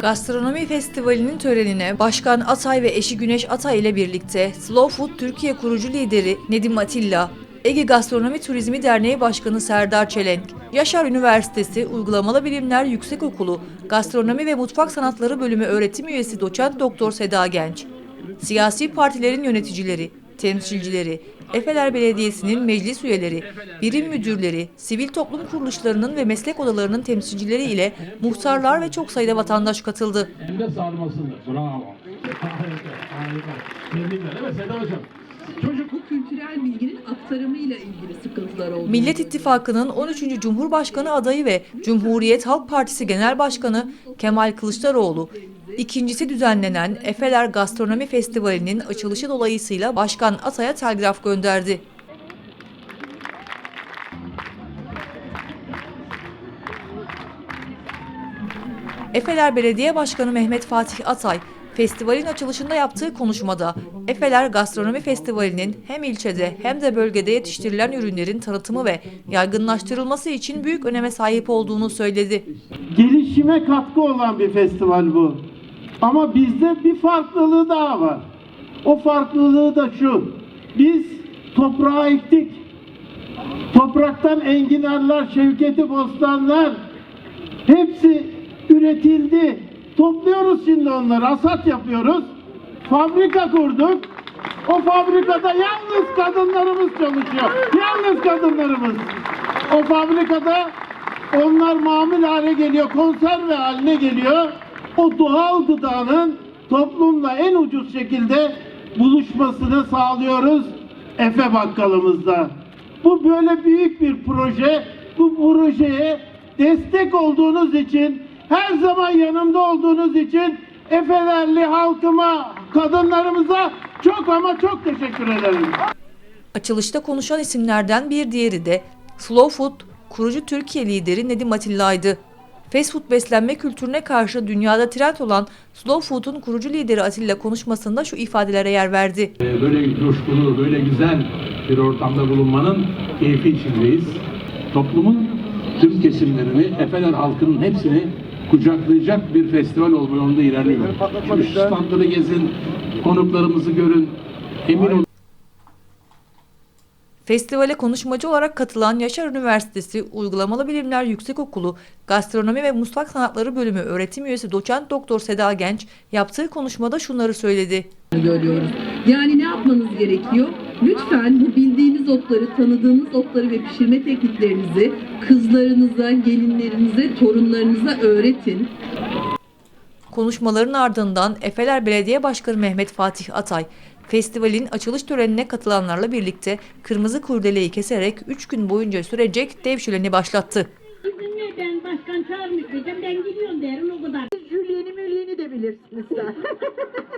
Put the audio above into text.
Gastronomi Festivali'nin törenine Başkan Atay ve eşi Güneş Atay ile birlikte Slow Food Türkiye kurucu lideri Nedim Atilla, Ege Gastronomi Turizmi Derneği Başkanı Serdar Çelenk, Yaşar Üniversitesi Uygulamalı Bilimler Yüksekokulu Gastronomi ve Mutfak Sanatları Bölümü öğretim üyesi doçent doktor Seda Genç, siyasi partilerin yöneticileri, temsilcileri, Efeler Belediyesi'nin meclis üyeleri, birim müdürleri, sivil toplum kuruluşlarının ve meslek odalarının temsilcileri ile muhtarlar ve çok sayıda vatandaş katıldı. Bravo. Çocuk bu kültürel bilginin aktarımıyla ilgili sıkıntılar oldu. Millet İttifakı'nın 13. Cumhurbaşkanı adayı ve Cumhuriyet Halk Partisi Genel Başkanı Kemal Kılıçdaroğlu, ikincisi düzenlenen Efeler Gastronomi Festivali'nin açılışı dolayısıyla Başkan Atay'a telgraf gönderdi. Efeler Belediye Başkanı Mehmet Fatih Atay, festivalin açılışında yaptığı konuşmada Efeler Gastronomi Festivali'nin hem ilçede hem de bölgede yetiştirilen ürünlerin tanıtımı ve yaygınlaştırılması için büyük öneme sahip olduğunu söyledi. gelişime katkı olan bir festival bu. Ama bizde bir farklılığı daha var. O farklılığı da şu. Biz toprağa ektik. Topraktan enginarlar, şevketi bostanlar hepsi üretildi. Topluyoruz şimdi onları. Hasat yapıyoruz. Fabrika kurduk. O fabrikada yalnız kadınlarımız çalışıyor. Yalnız kadınlarımız. O fabrikada onlar mamul hale geliyor, konserve haline geliyor. O doğal gıdanın toplumla en ucuz şekilde buluşmasını sağlıyoruz Efe bakkalımızda. Bu böyle büyük bir proje. Bu projeye destek olduğunuz için, her zaman yanımda olduğunuz için Efelerli halkıma, kadınlarımıza çok ama çok teşekkür ederim. Açılışta konuşan isimlerden bir diğeri de Slow Food kurucu Türkiye lideri Nedim Atilla'ydı. Fast food beslenme kültürüne karşı dünyada trend olan Slow Food'un kurucu lideri Atilla konuşmasında şu ifadelere yer verdi. e, böyle coşkulu, böyle güzel bir ortamda bulunmanın keyfi içindeyiz. Toplumun tüm kesimlerini, Efeler halkının hepsini kucaklayacak bir festival olma yolunda ilerliyor. Şu standları gezin, konuklarımızı görün. Emin olun. Festivale konuşmacı olarak katılan Yaşar Üniversitesi Uygulamalı Bilimler Yüksekokulu Gastronomi ve Mutfak Sanatları Bölümü öğretim üyesi doçent doktor Seda Genç yaptığı konuşmada şunları söyledi. görüyoruz. Yani ne yapmanız gerekiyor? Lütfen bu bildiğiniz otları, tanıdığınız otları ve pişirme tekniklerinizi kızlarınıza, gelinlerinize, torunlarınıza öğretin. Konuşmaların ardından Efeler Belediye Başkanı Mehmet Fatih Atay, festivalin açılış törenine katılanlarla birlikte kırmızı kurdeleyi keserek 3 gün boyunca sürecek dev şöleni başlattı. Ben başkan çağırmış diyeceğim ben gidiyorum derim o kadar. Jülyeni mülyeni de bilirsiniz sen.